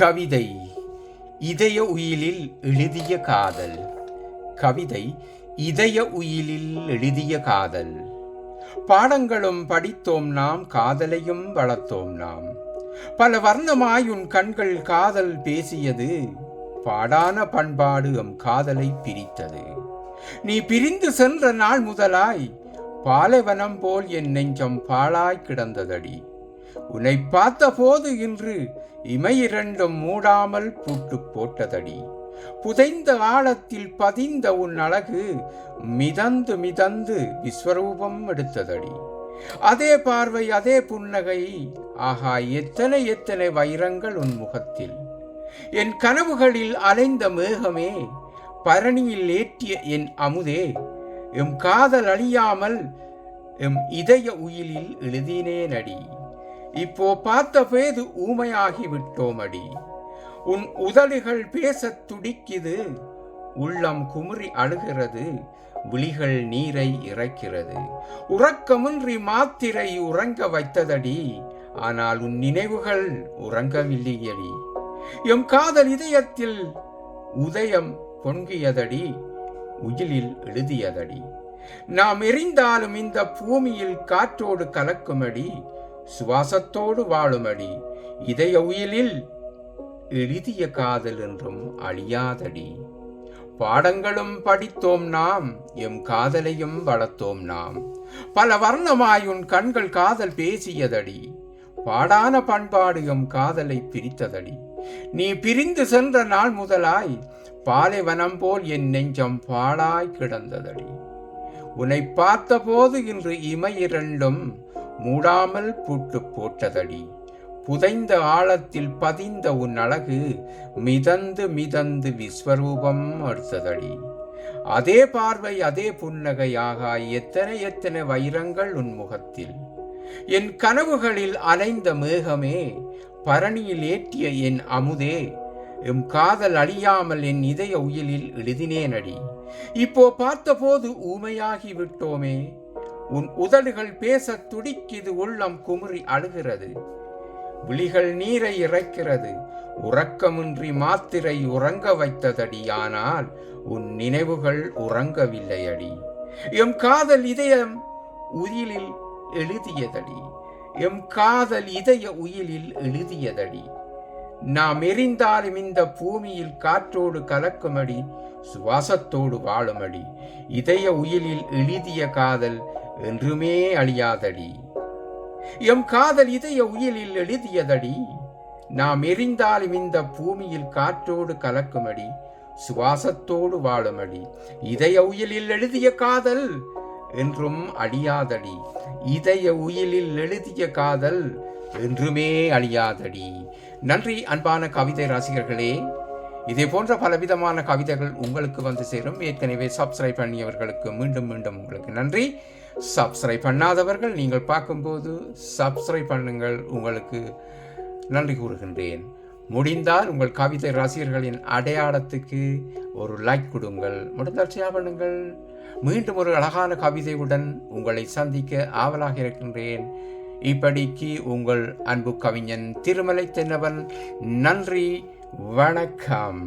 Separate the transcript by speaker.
Speaker 1: கவிதை. இதய உயிலில் எழுதிய காதல். கவிதை. இதய உயிலில் எழுதிய காதல். பாடங்களும் படித்தோம் நாம் காதலையும் வளர்த்தோம் நாம். பல வர்ணமாய் உன் கண்கள் காதல் பேசியது. பாடான பண்பாடு எம் காதலை பிரித்தது. நீ பிரிந்து சென்ற நாள் முதலாய் பாலைவனம் போல் என் நெஞ்சம் பாழாய் கிடந்ததடி. உன்னை பார்த்த போது இன்று இமையிரண்டும் மூடாமல் பூட்டு போட்டதடி. புதைந்த ஆழத்தில் பதிந்த உன் அழகு மிதந்து மிதந்து விஸ்வரூபம் எடுத்ததடி. அதே பார்வை அதே புன்னகை ஆகா எத்தனை எத்தனை வைரங்கள் உன் முகத்தில். என் கனவுகளில் அலைந்த மேகமே பரணியில் ஏற்றிய என் அமுதே எம் காதல் அழியாமல் எம் இதய உயிலில் எழுதினேனடி. இப்போ பார்த்த பேது ஊமையாகி விட்டோமடி. உன் உதடுகள் பேசத் துடிக்குது உள்ளம் குமுறி அழுகிறது விழிகள் நீரை இறைக்கிறது. உறக்கமின்றி மாத்திரை உறங்க வைத்ததடி ஆனால் உன் நினைவுகள் உறங்கவில்லையடி. எம் காதல் இதயத்தில் உதயம் பொங்கியதடி உயிலில் எழுதியதடி. நாம் எரிந்தாலும் இந்த பூமியில் காற்றோடு கலக்குமடி சுவாசத்தோடு வாழுமடி இதய உயிலில் எழுதிய காதல் என்றும் அழியாதடி. பாடங்களும் படித்தோம் நாம் எம் காதலையும் வளர்த்தோம் நாம். பல வர்ணமாயுன் கண்கள் காதல் பேசியதடி பாடான பண்பாடு எம் காதலை பிரித்ததடி. நீ பிரிந்து சென்ற நாள் முதலாய் பாலைவனம் போல் என் நெஞ்சம் பாழாய் கிடந்ததடி. உன்னை பார்த்தபோது இன்று இமை இரண்டும் மூடாமல் பூட்டு போட்டதடி. புதைந்த ஆழத்தில் பதிந்த உன் அழகு மிதந்து மிதந்து விஸ்வரூபம் எடுத்ததடி அதே பார்வை அதே புன்னகையாக எத்தனை எத்தனை வைரங்கள் உன் முகத்தில். என் கனவுகளில் அலைந்த மேகமே பரணியில் ஏற்றிய என் அமுதே எம் காதல் அழியாமல் என் இதய உயிலில் எழுதினேனடி. இப்போ பார்த்தபோது ஊமையாகி விட்டோமே உன் உதடுகள் பேசத் துடிக்கிது உள்ளம் குமுறி அழுகிறது. விழிகள் நீரை இறைக்கிறது. உறக்கமின்றி மாத்திரை உறங்க வைத்ததடியானால் உன் நினைவுகள் உறங்கவில்லையடி. எம் காதல் இதயம் உயிலில் எழுதியதடி. எம் காதல் இதய உயிலில் எழுதியதடி. நாம் எரிந்தாலும் இந்த பூமியில் காற்றோடு கலக்குமடி சுவாசத்தோடு வாழுமடி. இதய உயிலில் எழுதிய காதல் என்றுமே அழியாதடி. எம் காதல் இதய உயிலில் எழுதியதடி. நாம் எரிந்தாலும் இந்த பூமியில் காற்றோடு கலக்குமடி சுவாசத்தோடு வாழுமடி. இதய உயிலில் எழுதிய காதல் என்றும் அழியாதடி. இதய உயிலில் எழுதிய காதல் என்றுமே அழியாதடி. நன்றி அன்பான கவிதை ரசிகர்களே. இதே போன்ற பலவிதமான கவிதைகள் உங்களுக்கு வந்து சேரும். ஏற்கனவே சப்ஸ்கிரைப் பண்ணியவர்களுக்கு மீண்டும் மீண்டும் உங்களுக்கு நன்றி. சப்ஸ்கிரைப் பண்ணாதவர்கள் நீங்கள் பார்க்கும்போது சப்ஸ்கிரைப் பண்ணுங்கள். உங்களுக்கு நன்றி கூறுகின்றேன். முடிந்தால் உங்கள் கவிதை ரசிகர்களின் அடையாளத்துக்கு ஒரு லைக் கொடுங்கள். முடிந்தால் ஷேர் பண்ணுங்கள். மீண்டும் ஒரு அழகான கவிதையுடன் உங்களை சந்திக்க ஆவலாக இருக்கின்றேன். இப்படிக்கு உங்கள் அன்பு கவிஞன் திருமலை தென்னவன். நன்றி. வணக்கம்